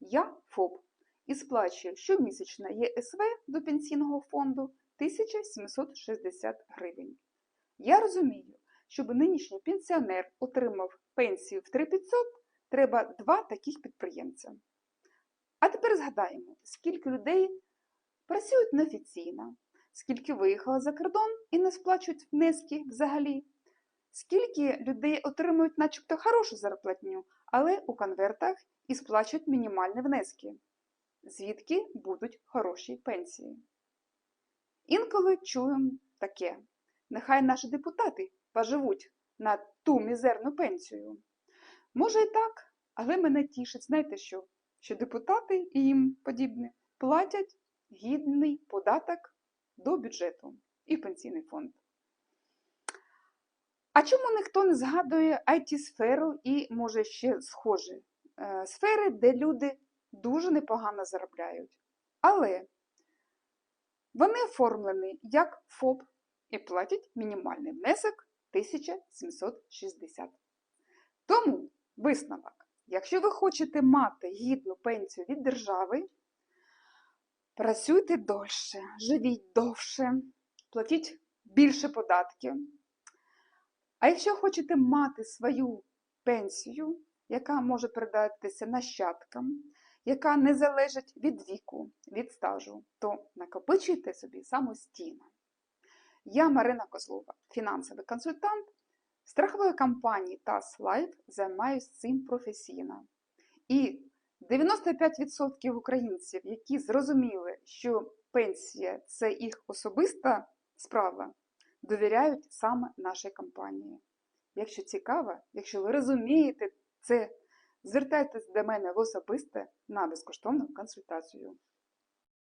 Я ФОП і сплачую щомісячно ЄСВ до пенсійного фонду 1760 гривень. Я розумію, щоб нинішній пенсіонер отримав пенсію в 3500, треба два таких підприємця. А тепер згадаємо, скільки людей працюють неофіційно, скільки виїхало за кордон і не сплачують внески взагалі, скільки людей отримують начебто хорошу зарплатню, але у конвертах і сплачують мінімальні внески, звідки будуть хороші пенсії. Інколи чуємо таке: нехай наші депутати поживуть на ту мізерну пенсію. Може і так, але мене тішить, знаєте що? Що депутати і їм подібне платять гідний податок до бюджету і пенсійний фонд. А чому ніхто не згадує IT-сферу і, може, ще схожі е, сфери, де люди дуже непогано заробляють. Але вони оформлені як ФОП і платять мінімальний внесок 1760. Тому висновок, якщо ви хочете мати гідну пенсію від держави, працюйте довше, живіть довше, платіть більше податків. А якщо хочете мати свою пенсію, яка може передатися нащадкам, яка не залежить від віку, від стажу, то накопичуйте собі самостійно. Я Марина Козлова, фінансовий консультант страхової компанії TAS Life займаюся цим професійно. І 95% українців, які зрозуміли, що пенсія це їх особиста справа, довіряють саме нашій компанії. Якщо цікаво, якщо ви розумієте це, звертайтесь до мене в особисте на безкоштовну консультацію.